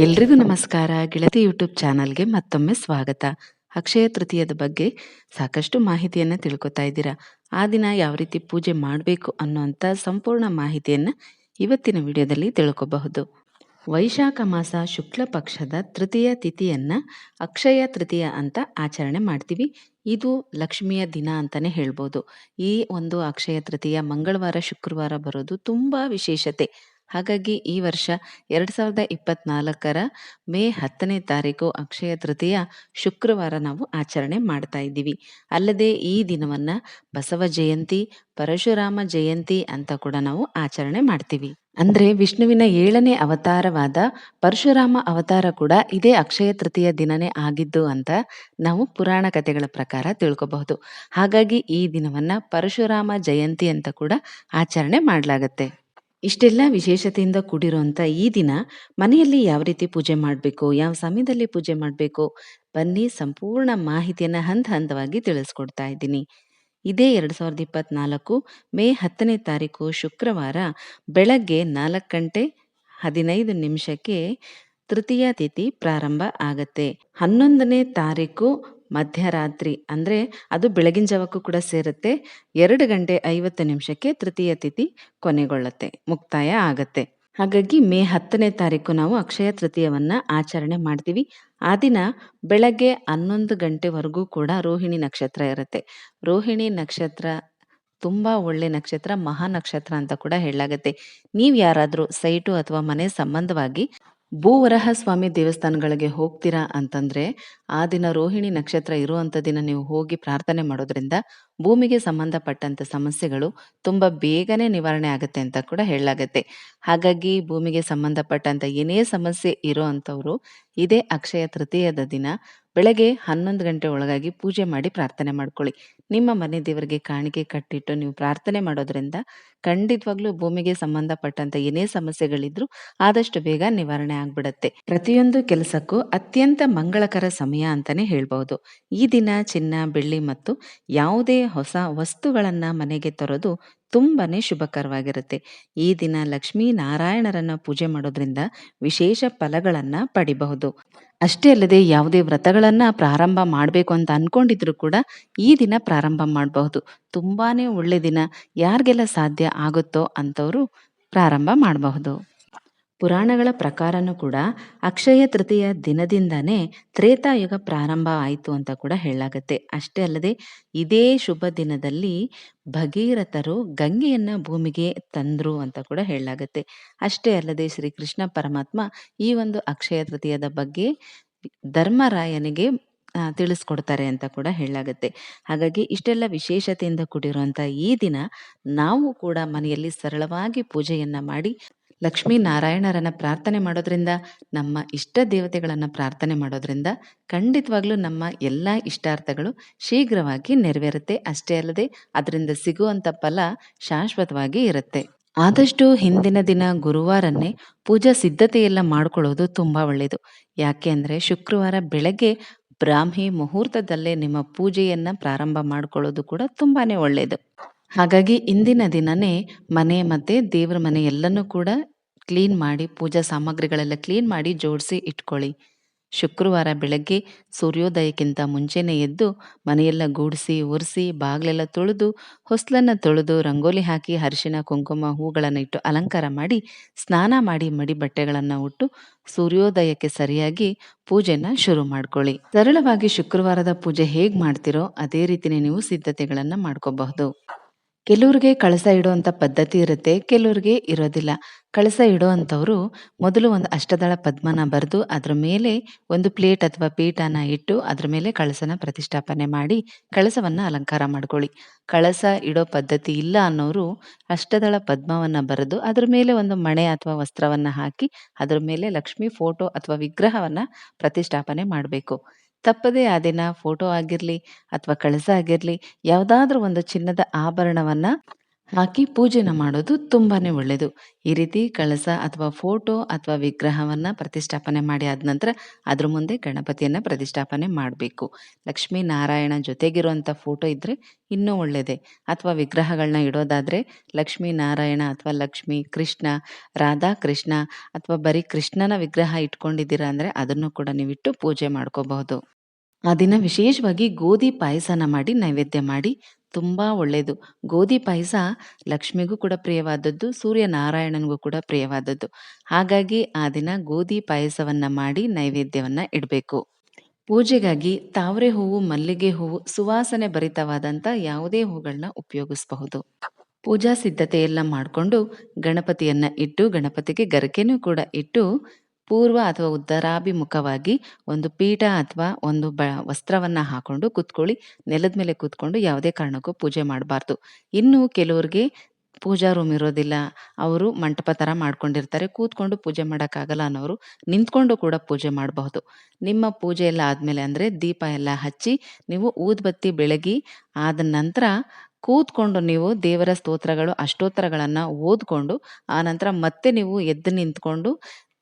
ಎಲ್ರಿಗೂ ನಮಸ್ಕಾರ. ಗೆಳತಿ ಯೂಟ್ಯೂಬ್ ಚಾನಲ್ಗೆ ಮತ್ತೊಮ್ಮೆ ಸ್ವಾಗತ. ಅಕ್ಷಯ ತೃತೀಯದ ಬಗ್ಗೆ ಸಾಕಷ್ಟು ಮಾಹಿತಿಯನ್ನು ತಿಳ್ಕೊತಾ ಇದ್ದೀರಾ? ಆ ದಿನ ಯಾವ ರೀತಿ ಪೂಜೆ ಮಾಡಬೇಕು ಅನ್ನೋಂಥ ಸಂಪೂರ್ಣ ಮಾಹಿತಿಯನ್ನು ಇವತ್ತಿನ ವಿಡಿಯೋದಲ್ಲಿ ತಿಳ್ಕೊಬಹುದು. ವೈಶಾಖ ಮಾಸ ಶುಕ್ಲ ಪಕ್ಷದ ತೃತೀಯ ತಿಥಿಯನ್ನ ಅಕ್ಷಯ ತೃತೀಯ ಅಂತ ಆಚರಣೆ ಮಾಡ್ತೀವಿ. ಇದು ಲಕ್ಷ್ಮಿಯ ದಿನ ಅಂತಾನೆ ಹೇಳ್ಬೋದು. ಈ ಒಂದು ಅಕ್ಷಯ ತೃತೀಯ ಮಂಗಳವಾರ, ಶುಕ್ರವಾರ ಬರೋದು ತುಂಬಾ ವಿಶೇಷತೆ. ಹಾಗಾಗಿ ಈ ವರ್ಷ ಎರಡ್ ಸಾವಿರದ ಇಪ್ಪತ್ನಾಲ್ಕರ ಮೇ ಹತ್ತನೇ ತಾರೀಕು ಅಕ್ಷಯ ತೃತೀಯ ಶುಕ್ರವಾರ ನಾವು ಆಚರಣೆ ಮಾಡ್ತಾ ಇದ್ದೀವಿ. ಅಲ್ಲದೆ ಈ ದಿನವನ್ನ ಬಸವ ಜಯಂತಿ, ಪರಶುರಾಮ ಜಯಂತಿ ಅಂತ ಕೂಡ ನಾವು ಆಚರಣೆ ಮಾಡ್ತೀವಿ. ಅಂದ್ರೆ ವಿಷ್ಣುವಿನ ಏಳನೇ ಅವತಾರವಾದ ಪರಶುರಾಮ ಅವತಾರ ಕೂಡ ಇದೇ ಅಕ್ಷಯ ತೃತೀಯ ದಿನನೇ ಆಗಿದ್ದು ಅಂತ ನಾವು ಪುರಾಣ ಕಥೆಗಳ ಪ್ರಕಾರ ತಿಳ್ಕೋಬಹುದು. ಹಾಗಾಗಿ ಈ ದಿನವನ್ನ ಪರಶುರಾಮ ಜಯಂತಿ ಅಂತ ಕೂಡ ಆಚರಣೆ ಮಾಡಲಾಗತ್ತೆ. ಇಷ್ಟೆಲ್ಲ ವಿಶೇಷತೆಯಿಂದ ಕೂಡಿರುವಂಥ ಈ ದಿನ ಮನೆಯಲ್ಲಿ ಯಾವ ರೀತಿ ಪೂಜೆ ಮಾಡಬೇಕು, ಯಾವ ಸಮಯದಲ್ಲಿ ಪೂಜೆ ಮಾಡಬೇಕು ಬನ್ನಿ ಸಂಪೂರ್ಣ ಮಾಹಿತಿಯನ್ನು ಹಂತ ಹಂತವಾಗಿ ತಿಳಿಸ್ಕೊಡ್ತಾ ಇದ್ದೀನಿ. ಇದೇ ಎರಡು ಸಾವಿರದ ಇಪ್ಪತ್ನಾಲ್ಕು ಮೇ ಹತ್ತನೇ ತಾರೀಕು ಶುಕ್ರವಾರ ಬೆಳಗ್ಗೆ ನಾಲ್ಕು ಗಂಟೆ ಹದಿನೈದು ನಿಮಿಷಕ್ಕೆ ತೃತೀಯ ತಿಥಿ ಪ್ರಾರಂಭ ಆಗತ್ತೆ. ಹನ್ನೊಂದನೇ ತಾರೀಕು ಮಧ್ಯರಾತ್ರಿ ಅಂದ್ರೆ ಅದು ಬೆಳಗಿನ ಜಾವಕ್ಕೂ ಕೂಡ ಸೇರುತ್ತೆ. ಎರಡು ಗಂಟೆ ಐವತ್ತು ನಿಮಿಷಕ್ಕೆ ತೃತೀಯ ತಿಥಿ ಕೊನೆಗೊಳ್ಳುತ್ತೆ, ಮುಕ್ತಾಯ ಆಗತ್ತೆ. ಹಾಗಾಗಿ ಮೇ ಹತ್ತನೇ ತಾರೀಕು ನಾವು ಅಕ್ಷಯ ತೃತೀಯವನ್ನ ಆಚರಣೆ ಮಾಡ್ತೀವಿ. ಆ ದಿನ ಬೆಳಗ್ಗೆ ಹನ್ನೊಂದು ಗಂಟೆವರೆಗೂ ಕೂಡ ರೋಹಿಣಿ ನಕ್ಷತ್ರ ಇರುತ್ತೆ. ರೋಹಿಣಿ ನಕ್ಷತ್ರ ತುಂಬಾ ಒಳ್ಳೆ ನಕ್ಷತ್ರ ಮಹಾ ನಕ್ಷತ್ರ ಅಂತ ಕೂಡ ಹೇಳಲಾಗುತ್ತೆ. ನೀವು ಯಾರಾದರೂ ಸೈಟು ಅಥವಾ ಮನೆ ಸಂಬಂಧವಾಗಿ ಭೂವರಹ ಸ್ವಾಮಿ ದೇವಸ್ಥಾನಗಳಿಗೆ ಹೋಗ್ತೀರಾ ಅಂತಂದ್ರೆ ಆ ದಿನ ರೋಹಿಣಿ ನಕ್ಷತ್ರ ಇರುವಂತ ದಿನ ನೀವು ಹೋಗಿ ಪ್ರಾರ್ಥನೆ ಮಾಡೋದ್ರಿಂದ ಭೂಮಿಗೆ ಸಂಬಂಧಪಟ್ಟಂತ ಸಮಸ್ಯೆಗಳು ತುಂಬಾ ಬೇಗನೆ ನಿವಾರಣೆ ಆಗುತ್ತೆ ಅಂತ ಕೂಡ ಹೇಳಲಾಗತ್ತೆ. ಹಾಗಾಗಿ ಭೂಮಿಗೆ ಸಂಬಂಧಪಟ್ಟಂತ ಏನೇ ಸಮಸ್ಯೆ ಇರೋ ಅಂತವ್ರು ಇದೇ ಅಕ್ಷಯ ತೃತೀಯದ ದಿನ ಬೆಳಗ್ಗೆ ಹನ್ನೊಂದು ಗಂಟೆ ಒಳಗಾಗಿ ಪೂಜೆ ಮಾಡಿ ಪ್ರಾರ್ಥನೆ ಮಾಡ್ಕೊಳ್ಳಿ. ನಿಮ್ಮ ಮನೆ ದೇವರಿಗೆ ಕಾಣಿಕೆ ಕಟ್ಟಿಟ್ಟು ನೀವು ಪ್ರಾರ್ಥನೆ ಮಾಡೋದ್ರಿಂದ ಖಂಡಿತವಾಗ್ಲೂ ಭೂಮಿಗೆ ಸಂಬಂಧಪಟ್ಟಂತ ಏನೇ ಸಮಸ್ಯೆಗಳಿದ್ರು ಆದಷ್ಟು ಬೇಗ ನಿವಾರಣೆ ಆಗ್ಬಿಡತ್ತೆ. ಪ್ರತಿಯೊಂದು ಕೆಲಸಕ್ಕೂ ಅತ್ಯಂತ ಮಂಗಳಕರ ಸಮಯ ಅಂತಾನೆ ಹೇಳ್ಬಹುದು. ಈ ದಿನ, ಚಿನ್ನ, ಬೆಳ್ಳಿ ಮತ್ತು ಯಾವುದೇ ಹೊಸ ವಸ್ತುಗಳನ್ನ ಮನೆಗೆ ತರೋದು ತುಂಬಾನೇ ಶುಭಕರವಾಗಿರುತ್ತೆ. ಈ ದಿನ ಲಕ್ಷ್ಮೀ ನಾರಾಯಣರನ್ನ ಪೂಜೆ ಮಾಡೋದ್ರಿಂದ ವಿಶೇಷ ಫಲಗಳನ್ನ ಪಡಿಬಹುದು. ಅಷ್ಟೇ ಅಲ್ಲದೆ ಯಾವುದೇ ವ್ರತಗಳನ್ನ ಪ್ರಾರಂಭ ಮಾಡಬೇಕು ಅಂತ ಅನ್ಕೊಂಡಿದ್ರು ಕೂಡ ಈ ದಿನ ಪ್ರಾರಂಭ ಮಾಡಬಹುದು. ತುಂಬಾನೇ ಒಳ್ಳೆ ದಿನ. ಯಾರಿಗೆಲ್ಲ ಸಾಧ್ಯ ಆಗುತ್ತೋ ಅಂತವರು ಪ್ರಾರಂಭ ಮಾಡಬಹುದು. ಪುರಾಣಗಳ ಪ್ರಕಾರನೂ ಕೂಡ ಅಕ್ಷಯ ತೃತೀಯ ದಿನದಿಂದನೇ ತ್ರೇತಾಯುಗ ಪ್ರಾರಂಭ ಆಯಿತು ಅಂತ ಕೂಡ ಹೇಳಲಾಗತ್ತೆ. ಅಷ್ಟೇ ಅಲ್ಲದೆ ಇದೇ ಶುಭ ದಿನದಲ್ಲಿ ಭಗೀರಥರು ಗಂಗೆಯನ್ನ ಭೂಮಿಗೆ ತಂದ್ರು ಅಂತ ಕೂಡ ಹೇಳಲಾಗತ್ತೆ. ಅಷ್ಟೇ ಅಲ್ಲದೆ ಶ್ರೀ ಕೃಷ್ಣ ಪರಮಾತ್ಮ ಈ ಒಂದು ಅಕ್ಷಯ ತೃತೀಯದ ಬಗ್ಗೆ ಧರ್ಮರಾಯನಿಗೆ ತಿಳಿಸ್ಕೊಡ್ತಾರೆ ಅಂತ ಕೂಡ ಹೇಳಾಗತ್ತೆ ಹಾಗಾಗಿ ಇಷ್ಟೆಲ್ಲ ವಿಶೇಷತೆಯಿಂದ ಕೂಡಿರುವಂತ ಈ ದಿನ ನಾವು ಕೂಡ ಮನೆಯಲ್ಲಿ ಸರಳವಾಗಿ ಪೂಜೆಯನ್ನ ಮಾಡಿ ಲಕ್ಷ್ಮೀ ನಾರಾಯಣರನ್ನ ಪ್ರಾರ್ಥನೆ ಮಾಡೋದ್ರಿಂದ, ನಮ್ಮ ಇಷ್ಟ ದೇವತೆಗಳನ್ನ ಪ್ರಾರ್ಥನೆ ಮಾಡೋದ್ರಿಂದ ಖಂಡಿತವಾಗ್ಲೂ ನಮ್ಮ ಎಲ್ಲ ಇಷ್ಟಾರ್ಥಗಳು ಶೀಘ್ರವಾಗಿ ನೆರವೇರುತ್ತೆ. ಅಷ್ಟೇ ಅಲ್ಲದೆ ಅದರಿಂದ ಸಿಗುವಂತ ಫಲ ಶಾಶ್ವತವಾಗಿ ಇರುತ್ತೆ. ಆದಷ್ಟು ಹಿಂದಿನ ದಿನ ಗುರುವಾರನ್ನೇ ಪೂಜಾ ಸಿದ್ಧತೆ ಎಲ್ಲ ಮಾಡ್ಕೊಳ್ಳೋದು ತುಂಬಾ ಒಳ್ಳೆಯದು ಯಾಕೆ ಅಂದ್ರೆ ಶುಕ್ರವಾರ ಬೆಳಗ್ಗೆ ಬ್ರಾಹ್ಮಿ ಮುಹೂರ್ತದಲ್ಲೇ ನಿಮ್ಮ ಪೂಜೆಯನ್ನ ಪ್ರಾರಂಭ ಮಾಡ್ಕೊಳ್ಳೋದು ಕೂಡ ತುಂಬಾನೇ ಒಳ್ಳೆಯದು ಹಾಗಾಗಿ ಇಂದಿನ ದಿನನೇ ಮನೆ ಮತ್ತೆ ದೇವರ ಮನೆ ಎಲ್ಲನೂ ಕೂಡ ಕ್ಲೀನ್ ಮಾಡಿ, ಪೂಜಾ ಸಾಮಗ್ರಿಗಳೆಲ್ಲ ಕ್ಲೀನ್ ಮಾಡಿ ಜೋಡಿಸಿ ಇಟ್ಕೊಳ್ಳಿ. ಶುಕ್ರವಾರ ಬೆಳಗ್ಗೆ ಸೂರ್ಯೋದಯಕ್ಕಿಂತ ಮುಂಚೆನೇ ಎದ್ದು ಮನೆಯೆಲ್ಲ ಗೂಡಿಸಿ, ಒರೆಸಿ, ಬಾಗಿಲೆಲ್ಲ ತೊಳೆದು, ಹೊಸ್ಲನ್ನ ತೊಳೆದು, ರಂಗೋಲಿ ಹಾಕಿ ಅರಿಶಿನ ಕುಂಕುಮ ಹೂಗಳನ್ನು ಇಟ್ಟು ಅಲಂಕಾರ ಮಾಡಿ, ಸ್ನಾನ ಮಾಡಿ ಮಡಿ ಬಟ್ಟೆಗಳನ್ನು ಉಟ್ಟು ಸೂರ್ಯೋದಯಕ್ಕೆ ಸರಿಯಾಗಿ ಪೂಜೆನ ಶುರು ಮಾಡ್ಕೊಳ್ಳಿ. ಸರಳವಾಗಿ ಶುಕ್ರವಾರದ ಪೂಜೆ ಹೇಗೆ ಮಾಡ್ತಿರೋ ಅದೇ ರೀತಿನೇ ನೀವು ಸಿದ್ಧತೆಗಳನ್ನು ಮಾಡ್ಕೋಬಹುದು. ಕೆಲವ್ರಿಗೆ ಕಳಸ ಇಡುವಂತ ಪದ್ಧತಿ ಇರುತ್ತೆ, ಕೆಲವ್ರಿಗೆ ಇರೋದಿಲ್ಲ. ಕಳಸ ಇಡುವಂಥವ್ರು ಮೊದಲು ಒಂದು ಅಷ್ಟದಳ ಪದ್ಮನ ಬರೆದು ಅದ್ರ ಮೇಲೆ ಒಂದು ಪ್ಲೇಟ್ ಅಥವಾ ಪೀಠನ ಇಟ್ಟು ಅದ್ರ ಮೇಲೆ ಕಳಸನ ಪ್ರತಿಷ್ಠಾಪನೆ ಮಾಡಿ ಕಳಸವನ್ನ ಅಲಂಕಾರ ಮಾಡ್ಕೊಳ್ಳಿ. ಕಳಸ ಇಡೋ ಪದ್ಧತಿ ಇಲ್ಲ ಅನ್ನೋರು ಅಷ್ಟದಳ ಪದ್ಮವನ್ನ ಬರೆದು ಅದ್ರ ಮೇಲೆ ಒಂದು ಮಣೆ ಅಥವಾ ವಸ್ತ್ರವನ್ನ ಹಾಕಿ ಅದ್ರ ಮೇಲೆ ಲಕ್ಷ್ಮಿ ಫೋಟೋ ಅಥವಾ ವಿಗ್ರಹವನ್ನ ಪ್ರತಿಷ್ಠಾಪನೆ ಮಾಡಬೇಕು. ತಪ್ಪದೇ ಆ ದಿನ ಫೋಟೋ ಆಗಿರಲಿ ಅಥವಾ ಕಳಸ ಆಗಿರಲಿ ಯಾವುದಾದ್ರೂ ಒಂದು ಚಿನ್ನದ ಆಭರಣವನ್ನ ಹಾಕಿ ಪೂಜೆನ ಮಾಡೋದು ತುಂಬಾನೇ ಒಳ್ಳೆಯದು ಈ ರೀತಿ ಕಳಸ ಅಥವಾ ಫೋಟೋ ಅಥವಾ ವಿಗ್ರಹವನ್ನ ಪ್ರತಿಷ್ಠಾಪನೆ ಮಾಡಿ ಆದ ನಂತರ ಅದ್ರ ಮುಂದೆ ಗಣಪತಿಯನ್ನ ಪ್ರತಿಷ್ಠಾಪನೆ ಮಾಡಬೇಕು. ಲಕ್ಷ್ಮೀ ನಾರಾಯಣ ಜೊತೆಗಿರುವಂಥ ಫೋಟೋ ಇದ್ದರೆ ಇನ್ನೂ ಒಳ್ಳೆಯದೇ ಅಥವಾ ವಿಗ್ರಹಗಳನ್ನ ಇಡೋದಾದರೆ ಲಕ್ಷ್ಮೀ ನಾರಾಯಣ ಅಥವಾ ಲಕ್ಷ್ಮಿ ಕೃಷ್ಣ, ರಾಧಾ ಕೃಷ್ಣ ಅಥವಾ ಬರೀ ಕೃಷ್ಣನ ವಿಗ್ರಹ ಇಟ್ಕೊಂಡಿದ್ದೀರಾ ಅಂದರೆ ಅದನ್ನು ಕೂಡ ನೀವಿಟ್ಟು ಪೂಜೆ ಮಾಡ್ಕೋಬಹುದು. ಆ ದಿನ ವಿಶೇಷವಾಗಿ ಗೋಧಿ ಪಾಯಸನ ಮಾಡಿ, ನೈವೇದ್ಯ ಮಾಡಿ, ತುಂಬಾ ಒಳ್ಳೆಯದು ಗೋಧಿ ಪಾಯಸ ಲಕ್ಷ್ಮಿಗೂ ಕೂಡ ಪ್ರಿಯವಾದದ್ದು, ಸೂರ್ಯನಾರಾಯಣನಿಗೂ ಕೂಡ ಪ್ರಿಯವಾದದ್ದು. ಹಾಗಾಗಿ ಆ ದಿನ ಗೋಧಿ ಪಾಯಸವನ್ನ ಮಾಡಿ, ನೈವೇದ್ಯವನ್ನ ಇಡಬೇಕು. ಪೂಜೆಗಾಗಿ ತಾವರೆ ಹೂವು, ಮಲ್ಲಿಗೆ ಹೂವು, ಸುವಾಸನೆ ಭರಿತವಾದಂಥ ಯಾವುದೇ ಹೂಗಳನ್ನ ಉಪಯೋಗಿಸಬಹುದು. ಪೂಜಾ ಸಿದ್ಧತೆ ಎಲ್ಲ ಮಾಡಿಕೊಂಡು ಗಣಪತಿಯನ್ನ ಇಟ್ಟು, ಗಣಪತಿಗೆ ಗರಿಕೆನೂ ಕೂಡ ಇಟ್ಟು ಪೂರ್ವ ಅಥವಾ ಉತ್ತರಾಭಿಮುಖವಾಗಿ ಒಂದು ಪೀಠ ಅಥವಾ ಒಂದು ಬ, ವಸ್ತ್ರವನ್ನು ಹಾಕೊಂಡು ಕೂತ್ಕೊಳ್ಳಿ. ನೆಲದ ಮೇಲೆ ಕೂತ್ಕೊಂಡು ಯಾವುದೇ ಕಾರಣಕ್ಕೂ ಪೂಜೆ ಮಾಡಬಾರ್ದು. ಇನ್ನು ಕೆಲವ್ರಿಗೆ ಪೂಜಾ ರೂಮ್ ಇರೋದಿಲ್ಲ. ಅವರು ಮಂಟಪ ಥರ ಮಾಡ್ಕೊಂಡಿರ್ತಾರೆ. ಕೂತ್ಕೊಂಡು ಪೂಜೆ ಮಾಡೋಕ್ಕಾಗಲ್ಲ ಅನ್ನೋರು ನಿಂತ್ಕೊಂಡು ಕೂಡ ಪೂಜೆ ಮಾಡಬಹುದು. ನಿಮ್ಮ ಪೂಜೆ ಎಲ್ಲ ಆದಮೇಲೆ ಅಂದರೆ ದೀಪ ಎಲ್ಲ ಹಚ್ಚಿ ನೀವು ಊದ್ಬತ್ತಿ ಬೆಳಗಿ ಆದ ನಂತರ ಕೂತ್ಕೊಂಡು ನೀವು ದೇವರ ಸ್ತೋತ್ರಗಳು, ಅಷ್ಟೋತ್ತರಗಳನ್ನು ಓದ್ಕೊಂಡು ನಂತರ ಮತ್ತೆ ನೀವು ಎದ್ದು ನಿಂತ್ಕೊಂಡು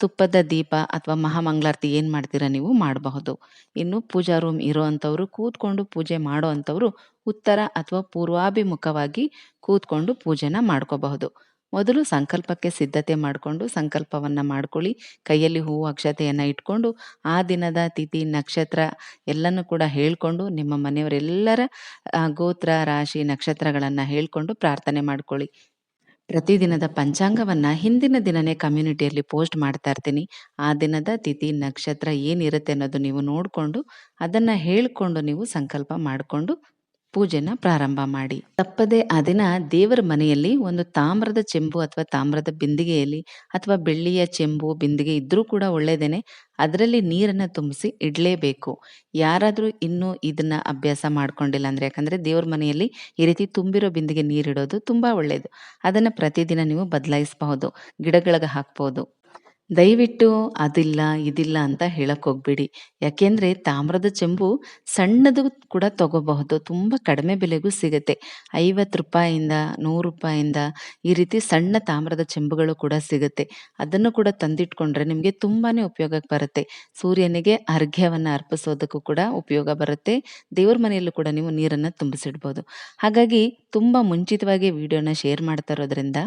ತುಪ್ಪದ ದೀಪ ಅಥವಾ ಮಹಾಮಂಗಳಾರತಿ ಏನು ಮಾಡ್ತೀರಾ ನೀವು? ಮಾಡಬಹುದು. ಇನ್ನು ಪೂಜಾ ರೂಮ್ ಇರೋ ಅಂಥವ್ರು ಕೂತ್ಕೊಂಡು ಪೂಜೆ ಮಾಡೋ ಅಂಥವ್ರು ಉತ್ತರ ಅಥವಾ ಪೂರ್ವಾಭಿಮುಖವಾಗಿ ಕೂತ್ಕೊಂಡು ಪೂಜೆನ ಮಾಡ್ಕೋಬಹುದು. ಮೊದಲು ಸಂಕಲ್ಪಕ್ಕೆ ಸಿದ್ಧತೆ ಮಾಡಿಕೊಂಡು ಸಂಕಲ್ಪವನ್ನು ಮಾಡ್ಕೊಳ್ಳಿ. ಕೈಯಲ್ಲಿ ಹೂವು, ಅಕ್ಷತೆಯನ್ನು ಇಟ್ಕೊಂಡು ಆ ದಿನದ ತಿಥಿ, ನಕ್ಷತ್ರ ಎಲ್ಲನೂ ಕೂಡ ಹೇಳ್ಕೊಂಡು ನಿಮ್ಮ ಮನೆಯವರೆಲ್ಲರ ಗೋತ್ರ, ರಾಶಿ, ನಕ್ಷತ್ರಗಳನ್ನು ಹೇಳ್ಕೊಂಡು ಪ್ರಾರ್ಥನೆ ಮಾಡ್ಕೊಳ್ಳಿ. ಪ್ರತಿದಿನದ ಪಂಚಾಂಗವನ್ನ ಹಿಂದಿನ ದಿನನೇ ಕಮ್ಯುನಿಟಿಯಲ್ಲಿ ಪೋಸ್ಟ್ ಮಾಡ್ತಾ ಇರ್ತೀನಿ. ಆ ದಿನದ ತಿಥಿ, ನಕ್ಷತ್ರ ಏನಿರುತ್ತೆ ಅನ್ನೋದು ನೀವು ನೋಡಿಕೊಂಡು ಅದನ್ನ ಹೇಳ್ಕೊಂಡು ನೀವು ಸಂಕಲ್ಪ ಮಾಡಿಕೊಂಡು ಪೂಜೆನ ಪ್ರಾರಂಭ ಮಾಡಿ. ತಪ್ಪದೆ ಆ ದಿನ ದೇವರ ಮನೆಯಲ್ಲಿ ಒಂದು ತಾಮ್ರದ ಚೆಂಬು ಅಥವಾ ತಾಮ್ರದ ಬಿಂದಿಗೆಯಲ್ಲಿ ಅಥವಾ ಬೆಳ್ಳಿಯ ಚೆಂಬು, ಬಿಂದಿಗೆ ಇದ್ರೂ ಕೂಡ ಒಳ್ಳೇದೇನೆ. ಅದರಲ್ಲಿ ನೀರನ್ನು ತುಂಬಿಸಿ ಇಡಲೇಬೇಕು. ಯಾರಾದರೂ ಇನ್ನೂ ಇದನ್ನ ಅಭ್ಯಾಸ ಮಾಡ್ಕೊಂಡಿಲ್ಲ ಅಂದರೆ ಯಾಕಂದರೆ ದೇವ್ರ ಮನೆಯಲ್ಲಿ ಈ ರೀತಿ ತುಂಬಿರೋ ಬಿಂದಿಗೆ ನೀರಿಡೋದು ತುಂಬ ಒಳ್ಳೆಯದು ಅದನ್ನು ಪ್ರತಿದಿನ ನೀವು ಬದಲಾಯಿಸಬಹುದು. ಗಿಡಗಳಿಗೆ ಹಾಕ್ಬೋದು. ದಯವಿಟ್ಟು ಅದಿಲ್ಲ, ಇದಿಲ್ಲ ಅಂತ ಹೇಳಕ್ ಹೋಗ್ಬೇಡಿ. ಯಾಕೆಂದ್ರೆ ತಾಮ್ರದ ಚೆಂಬು ಸಣ್ಣದು ಕೂಡ ತಗೋಬಹುದು. ತುಂಬ ಕಡಿಮೆ ಬೆಲೆಗೂ ಸಿಗುತ್ತೆ. ಐವತ್ತು ರೂಪಾಯಿಂದ ನೂರು ರೂಪಾಯಿಂದ ಈ ರೀತಿ ಸಣ್ಣ ತಾಮ್ರದ ಚೆಂಬುಗಳು ಕೂಡ ಸಿಗುತ್ತೆ. ಅದನ್ನು ಕೂಡ ತಂದಿಟ್ಕೊಂಡ್ರೆ ನಿಮಗೆ ತುಂಬಾನೇ ಉಪಯೋಗಕ್ಕೆ ಬರುತ್ತೆ. ಸೂರ್ಯನಿಗೆ ಅರ್ಘ್ಯವನ್ನು ಅರ್ಪಿಸೋದಕ್ಕೂ ಕೂಡ ಉಪಯೋಗ ಬರುತ್ತೆ. ದೇವ್ರ ಮನೆಯಲ್ಲೂ ಕೂಡ ನೀವು ನೀರನ್ನ ತುಂಬಿಸಿಡ್ಬೋದು. ಹಾಗಾಗಿ ತುಂಬಾ ಮುಂಚಿತವಾಗಿ ವಿಡಿಯೋನ ಶೇರ್ ಮಾಡ್ತಾ ಇರೋದ್ರಿಂದ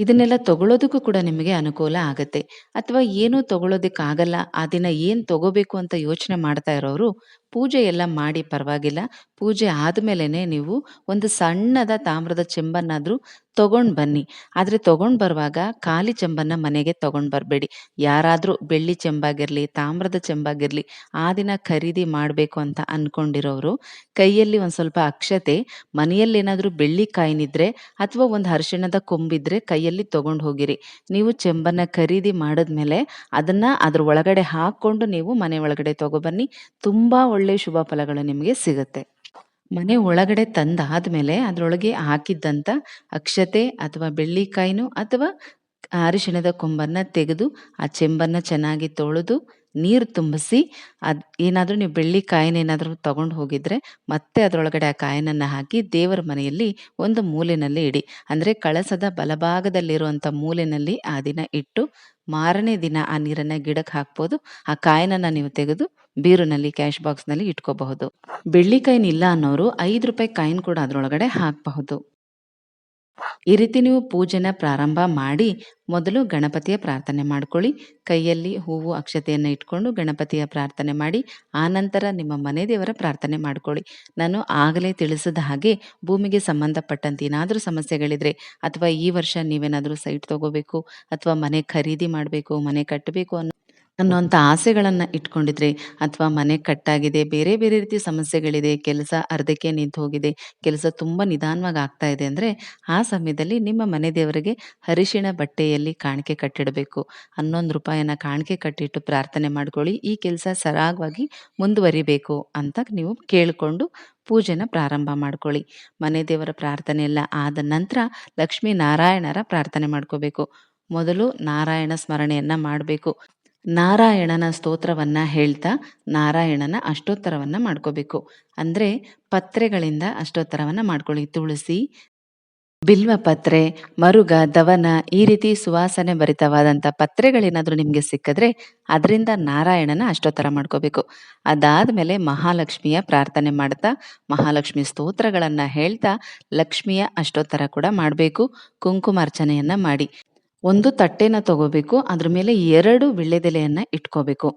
ಇದನ್ನೆಲ್ಲ ತಗೊಳ್ಳೋದಕ್ಕೂ ಕೂಡ ನಿಮಗೆ ಅನುಕೂಲ ಆಗುತ್ತೆ. ಅಥವಾ ಏನೂ ತಗೊಳ್ಳೋದಕ್ಕಾಗಲ್ಲ, ಆ ದಿನ ಏನು ತಗೋಬೇಕು ಅಂತ ಯೋಚನೆ ಮಾಡ್ತಾ ಇರೋರು ಪೂಜೆ ಎಲ್ಲ ಮಾಡಿ ಪರವಾಗಿಲ್ಲ. ಪೂಜೆ ಆದ್ಮೇಲೆನೆ ನೀವು ಒಂದು ಸಣ್ಣದ ತಾಮ್ರದ ಚೆಂಬನ್ನಾದರೂ ತಗೊಂಡು ಬನ್ನಿ. ಆದರೆ ತಗೊಂಡು ಬರುವಾಗ ಖಾಲಿ ಚೆಂಬನ್ನ ಮನೆಗೆ ತಗೊಂಡು ಬರಬೇಡಿ. ಯಾರಾದರೂ ಬೆಳ್ಳಿ ಚೆಂಬಾಗಿರಲಿ, ತಾಮ್ರದ ಚೆಂಬಾಗಿರಲಿ, ಆ ದಿನ ಖರೀದಿ ಮಾಡಬೇಕು ಅಂತ ಅನ್ಕೊಂಡಿರೋರು ಕೈಯಲ್ಲಿ ಒಂದು ಸ್ವಲ್ಪ ಅಕ್ಷತೆ ಮನೆಯಲ್ಲಿ ಏನಾದರೂ ಬೆಳ್ಳಿ ಕಾಯಿನಿದ್ರೆ ಅಥವಾ ಒಂದು ಅರಿಶಿಣದ ಕೊಂಬಿದ್ರೆ ಕೈಯಲ್ಲಿ ತಗೊಂಡು ಹೋಗಿರಿ. ನೀವು ಚೆಂಬನ್ನ ಖರೀದಿ ಮಾಡಿದ್ಮೇಲೆ ಅದನ್ನ ಅದ್ರ ಒಳಗಡೆ ಹಾಕ್ಕೊಂಡು ನೀವು ಮನೆ ಒಳಗಡೆ ತಗೊಬನ್ನಿ ತುಂಬಾ ಒಳ್ಳೆ ಶುಭ ಫಲಗಳು ನಿಮಗೆ ಸಿಗುತ್ತೆ. ಮನೆ ಒಳಗಡೆ ತಂದಾದ್ಮೇಲೆ ಅದರೊಳಗೆ ಹಾಕಿದ್ದಂಥ ಅಕ್ಷತೆ ಅಥವಾ ಬೆಳ್ಳಿಕಾಯಿನೂ ಅಥವಾ ಅರಿಶಿಣದ ಕೊಂಬನ್ನ ತೆಗೆದು, ಆ ಚೆಂಬನ್ನ ಚೆನ್ನಾಗಿ ತೊಳೆದು, ನೀರು ತುಂಬಿಸಿ, ಅದು ಏನಾದರೂ ನೀವು ಬೆಳ್ಳಿ ಕಾಯಿನೇನಾದರೂ ತಗೊಂಡು ಹೋಗಿದ್ರೆ ಮತ್ತೆ ಅದರೊಳಗಡೆ ಆ ಕಾಯಿನನ್ನ ಹಾಕಿ ದೇವರ ಮನೆಯಲ್ಲಿ ಒಂದು ಮೂಲೆಯಲ್ಲಿ ಇಡಿ. ಅಂದರೆ ಕಳಸದ ಬಲಭಾಗದಲ್ಲಿರುವಂಥ ಮೂಲೆಯಲ್ಲಿ ಆ ದಿನ ಇಟ್ಟು, ಮಾರನೇ ದಿನ ಆ ನೀರನ್ನ ಗಿಡಕ್ಕೆ ಹಾಕ್ಬೋದು. ಆ ಕಾಯಿನನ್ನ ನೀವು ತೆಗೆದು ಬೀರುನಲ್ಲಿ ಕ್ಯಾಶ್ ಬಾಕ್ಸ್ನಲ್ಲಿ ಇಟ್ಕೋಬಹುದು. ಬೆಳ್ಳಿ ಕೈನ್ ಇಲ್ಲ ಅನ್ನೋರು ಐದು ರೂಪಾಯಿ ಕಾಯಿನ್ ಕೂಡ ಅದರೊಳಗಡೆ ಹಾಕಬಹುದು. ಈ ರೀತಿ ನೀವು ಪೂಜೆನ ಪ್ರಾರಂಭ ಮಾಡಿ ಮೊದಲು ಗಣಪತಿಯ ಪ್ರಾರ್ಥನೆ ಮಾಡ್ಕೊಳ್ಳಿ. ಕೈಯಲ್ಲಿ ಹೂವು ಅಕ್ಷತೆಯನ್ನು ಇಟ್ಕೊಂಡು ಗಣಪತಿಯ ಪ್ರಾರ್ಥನೆ ಮಾಡಿ ಆನಂತರ ನಿಮ್ಮ ಮನೆ ದೇವರ ಪ್ರಾರ್ಥನೆ ಮಾಡ್ಕೊಳ್ಳಿ. ನಾನು ಆಗಲೇ ತಿಳಿಸಿದ ಹಾಗೆ ಭೂಮಿಗೆ ಸಂಬಂಧಪಟ್ಟಂತೆ ಏನಾದರೂ ಸಮಸ್ಯೆಗಳಿದ್ರೆ ಅಥವಾ ಈ ವರ್ಷ ನೀವೇನಾದರೂ ಸೈಟ್ ತಗೋಬೇಕು ಅಥವಾ ಮನೆ ಖರೀದಿ ಮಾಡಬೇಕು, ಮನೆ ಕಟ್ಟಬೇಕು ಅನ್ನೋ ಅನ್ನೋಂಥ ಆಸೆಗಳನ್ನು ಇಟ್ಕೊಂಡಿದ್ರೆ ಅಥವಾ ಮನೆ ಕಟ್ಟಾಗಿದೆ, ಬೇರೆ ಬೇರೆ ರೀತಿ ಸಮಸ್ಯೆಗಳಿದೆ, ಕೆಲಸ ಅರ್ಧಕ್ಕೆ ನಿಂತು ಹೋಗಿದೆ, ಕೆಲಸ ತುಂಬ ನಿಧಾನವಾಗಿ ಆಗ್ತಾ ಇದೆ ಅಂದರೆ ಆ ಸಮಯದಲ್ಲಿ ನಿಮ್ಮ ಮನೆ ದೇವರಿಗೆ ಅರಿಶಿಣ ಬಟ್ಟೆಯಲ್ಲಿ ಕಾಣಿಕೆ ಕಟ್ಟಿಡಬೇಕು. ಹನ್ನೊಂದು ರೂಪಾಯಿನ ಕಾಣಿಕೆ ಕಟ್ಟಿಟ್ಟು ಪ್ರಾರ್ಥನೆ ಮಾಡ್ಕೊಳ್ಳಿ, ಈ ಕೆಲಸ ಸರಾಗವಾಗಿ ಮುಂದುವರಿಬೇಕು ಅಂತ ನೀವು ಕೇಳಿಕೊಂಡು ಪೂಜೆನ ಪ್ರಾರಂಭ ಮಾಡ್ಕೊಳ್ಳಿ. ಮನೆ ದೇವರ ಪ್ರಾರ್ಥನೆ ಎಲ್ಲ ಆದ ನಂತರ ಲಕ್ಷ್ಮೀ ನಾರಾಯಣರ ಪ್ರಾರ್ಥನೆ ಮಾಡ್ಕೋಬೇಕು. ಮೊದಲು ನಾರಾಯಣ ಸ್ಮರಣೆಯನ್ನ ಮಾಡಬೇಕು. ನಾರಾಯಣನ ಸ್ತೋತ್ರವನ್ನ ಹೇಳ್ತಾ ನಾರಾಯಣನ ಅಷ್ಟೋತ್ತರವನ್ನ ಮಾಡ್ಕೋಬೇಕು ಅಂದ್ರೆ ಪತ್ರೆಗಳಿಂದ ಅಷ್ಟೋತ್ತರವನ್ನ ಮಾಡ್ಕೊಳ್ಳಿ ತುಳಸಿ ಬಿಲ್ವ ಪತ್ರೆ, ಮರುಗ, ದವನ ಈ ರೀತಿ ಸುವಾಸನೆ ಭರಿತವಾದಂಥ ಪತ್ರೆಗಳೇನಾದರೂ ನಿಮಗೆ ಸಿಕ್ಕಿದ್ರೆ ಅದರಿಂದ ನಾರಾಯಣನ ಅಷ್ಟೋತ್ತರ ಮಾಡ್ಕೋಬೇಕು. ಅದಾದ್ಮೇಲೆ ಮಹಾಲಕ್ಷ್ಮಿಯ ಪ್ರಾರ್ಥನೆ ಮಾಡ್ತಾ, ಮಹಾಲಕ್ಷ್ಮಿ ಸ್ತೋತ್ರಗಳನ್ನ ಹೇಳ್ತಾ ಲಕ್ಷ್ಮಿಯ ಅಷ್ಟೋತ್ತರ ಕೂಡ ಮಾಡಬೇಕು. ಕುಂಕುಮಾರ್ಚನೆಯನ್ನು ಮಾಡಿ. ಒಂದು ತಟ್ಟೆನ ತಗೋಬೇಕು. ಅದ್ರ ಮೇಲೆ ಎರಡು ವೀಳ್ಯದೆಲೆಯನ್ನ ಇಟ್ಕೋಬೇಕು.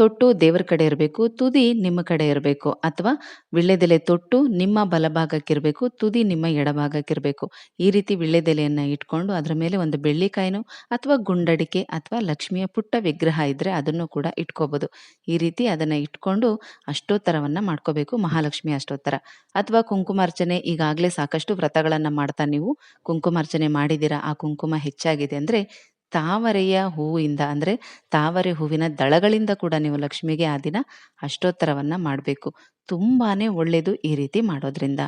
ತೊಟ್ಟು ದೇವರ ಕಡೆ ಇರಬೇಕು. ತುದಿ ನಿಮ್ಮ ಕಡೆ ಇರಬೇಕು. ಅಥವಾ ವಿಳ್ಳೆದೆಲೆ ತೊಟ್ಟು ನಿಮ್ಮ ಬಲಭಾಗಕ್ಕಿರಬೇಕು. ತುದಿ ನಿಮ್ಮ ಎಡಭಾಗಕ್ಕಿರಬೇಕು. ಈ ರೀತಿ ವಿಳ್ಳೆದೆಲೆಯನ್ನು ಇಟ್ಕೊಂಡು ಅದರ ಮೇಲೆ ಒಂದು ಬೆಳ್ಳಿಕಾಯಿನೋ ಅಥವಾ ಗುಂಡಡಿಕೆ ಅಥವಾ ಲಕ್ಷ್ಮಿಯ ಪುಟ್ಟ ವಿಗ್ರಹ ಇದ್ದರೆ ಅದನ್ನು ಕೂಡ ಇಟ್ಕೋಬೋದು ಈ ರೀತಿ ಅದನ್ನು ಇಟ್ಕೊಂಡು ಅಷ್ಟೋತ್ತರವನ್ನು ಮಾಡ್ಕೋಬೇಕು. ಮಹಾಲಕ್ಷ್ಮಿ ಅಷ್ಟೋತ್ತರ. ಅಥವಾ ಕುಂಕುಮಾರ್ಚನೆ ಈಗಾಗಲೇ ಸಾಕಷ್ಟು ವ್ರತಗಳನ್ನು ಮಾಡ್ತಾ ನೀವು ಕುಂಕುಮಾರ್ಚನೆ ಮಾಡಿದ್ದೀರಾ, ಆ ಕುಂಕುಮ ಹೆಚ್ಚಾಗಿದೆ ಅಂದ್ರೆ ತಾವರೆಯ ಹೂವಿಂದ ಅಂದ್ರೆ ತಾವರೆ ಹೂವಿನ ದಳಗಳಿಂದ ಕೂಡ ನೀವು ಲಕ್ಷ್ಮಿಗೆ ಆ ದಿನ ಅಷ್ಟೋತ್ತರವನ್ನ ಮಾಡಬೇಕು. ತುಂಬಾನೇ ಒಳ್ಳೆಯದು ಈ ರೀತಿ ಮಾಡೋದ್ರಿಂದ.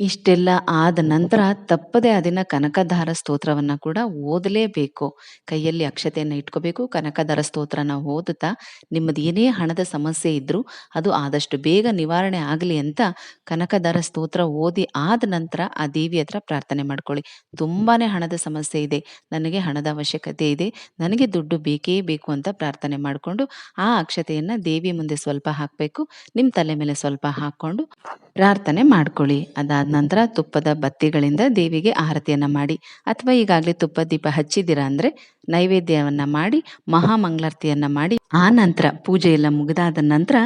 ಇಷ್ಟೆಲ್ಲ ಆದ ನಂತರ ತಪ್ಪದೆ ಆ ದಿನ ಕನಕಧಾರ ಸ್ತೋತ್ರವನ್ನ ಕೂಡ ಓದಲೇಬೇಕು. ಕೈಯಲ್ಲಿ ಅಕ್ಷತೆಯನ್ನ ಇಟ್ಕೋಬೇಕು. ಕನಕಧಾರ ಸ್ತೋತ್ರನ ಓದುತ್ತಾ ನಿಮ್ಮದು ಏನೇ ಹಣದ ಸಮಸ್ಯೆ ಇದ್ರೂ ಅದು ಆದಷ್ಟು ಬೇಗ ನಿವಾರಣೆ ಆಗಲಿ ಅಂತ ಕನಕಧಾರ ಸ್ತೋತ್ರ ಓದಿ ಆದ ನಂತರ ಆ ದೇವಿ ಹತ್ರ ಪ್ರಾರ್ಥನೆ ಮಾಡ್ಕೊಳ್ಳಿ. ತುಂಬಾನೇ ಹಣದ ಸಮಸ್ಯೆ ಇದೆ. ನನಗೆ ಹಣದ ಅವಶ್ಯಕತೆ ಇದೆ. ನನಗೆ ದುಡ್ಡು ಬೇಕೇ ಬೇಕು ಅಂತ ಪ್ರಾರ್ಥನೆ ಮಾಡ್ಕೊಂಡು ಆ ಅಕ್ಷತೆಯನ್ನ ದೇವಿ ಮುಂದೆ ಸ್ವಲ್ಪ ಹಾಕಬೇಕು. ನಿಮ್ಮ ತಲೆ ಮೇಲೆ ಸ್ವಲ್ಪ ಹಾಕ್ಕೊಂಡು ಪ್ರಾರ್ಥನೆ ಮಾಡ್ಕೊಳ್ಳಿ. ಅದಾದ ನಂತರ ತುಪ್ಪದ ಬತ್ತಿಗಳಿಂದ ದೇವಿಗೆ ಆರತಿಯನ್ನು ಮಾಡಿ ಅಥವಾ ಈಗಾಗಲೇ ತುಪ್ಪ ದೀಪ ಹಚ್ಚಿದ್ದೀರಾ ಅಂದರೆ ನೈವೇದ್ಯವನ್ನ ಮಾಡಿ, ಮಹಾಮಂಗಳಾರತಿಯನ್ನು ಮಾಡಿ ಆ ನಂತರ ಪೂಜೆ ಎಲ್ಲ ಮುಗಿದಾದ ನಂತರ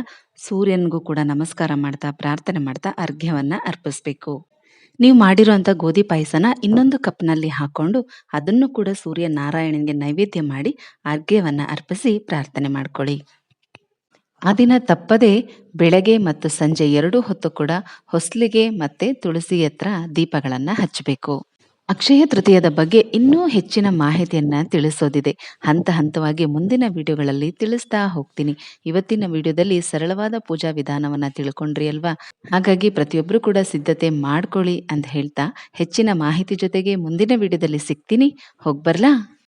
ಸೂರ್ಯನಿಗೂ ಕೂಡ ನಮಸ್ಕಾರ ಮಾಡ್ತಾ, ಪ್ರಾರ್ಥನೆ ಮಾಡ್ತಾ ಅರ್ಘ್ಯವನ್ನ ಅರ್ಪಿಸ್ಬೇಕು. ನೀವು ಮಾಡಿರುವಂಥ ಗೋಧಿ ಪಾಯಸನ ಇನ್ನೊಂದು ಕಪ್‌ನಲ್ಲಿ ಹಾಕೊಂಡು ಅದನ್ನು ಕೂಡ ಸೂರ್ಯ ನಾರಾಯಣನಿಗೆ ನೈವೇದ್ಯ ಮಾಡಿ ಅರ್ಘ್ಯವನ್ನ ಅರ್ಪಿಸಿ ಪ್ರಾರ್ಥನೆ ಮಾಡ್ಕೊಳ್ಳಿ. ಆ ದಿನ ತಪ್ಪದೆ ಬೆಳಗ್ಗೆ ಮತ್ತು ಸಂಜೆ 2 ಹೊತ್ತು ಕೂಡ ಹೊಸ್ಲಿಗೆ ಮತ್ತೆ ತುಳಸಿ ಹತ್ರ ದೀಪಗಳನ್ನ ಹಚ್ಚಬೇಕು. ಅಕ್ಷಯ ತೃತೀಯದ ಬಗ್ಗೆ ಇನ್ನೂ ಹೆಚ್ಚಿನ ಮಾಹಿತಿಯನ್ನ ತಿಳಿಸೋದಿದೆ. ಹಂತ ಹಂತವಾಗಿ ಮುಂದಿನ ವಿಡಿಯೋಗಳಲ್ಲಿ ತಿಳಿಸ್ತಾ ಹೋಗ್ತೀನಿ. ಇವತ್ತಿನ ವಿಡಿಯೋದಲ್ಲಿ ಸರಳವಾದ ಪೂಜಾ ವಿಧಾನವನ್ನ ತಿಳ್ಕೊಂಡ್ರಿ ಅಲ್ವಾ? ಹಾಗಾಗಿ ಪ್ರತಿಯೊಬ್ರು ಕೂಡ ಸಿದ್ಧತೆ ಮಾಡ್ಕೊಳ್ಳಿ ಅಂತ ಹೇಳ್ತಾ ಹೆಚ್ಚಿನ ಮಾಹಿತಿ ಜೊತೆಗೆ ಮುಂದಿನ ವಿಡಿಯೋದಲ್ಲಿ ಸಿಗ್ತೀನಿ. ಹೋಗ್ಬರ್ಲಾ?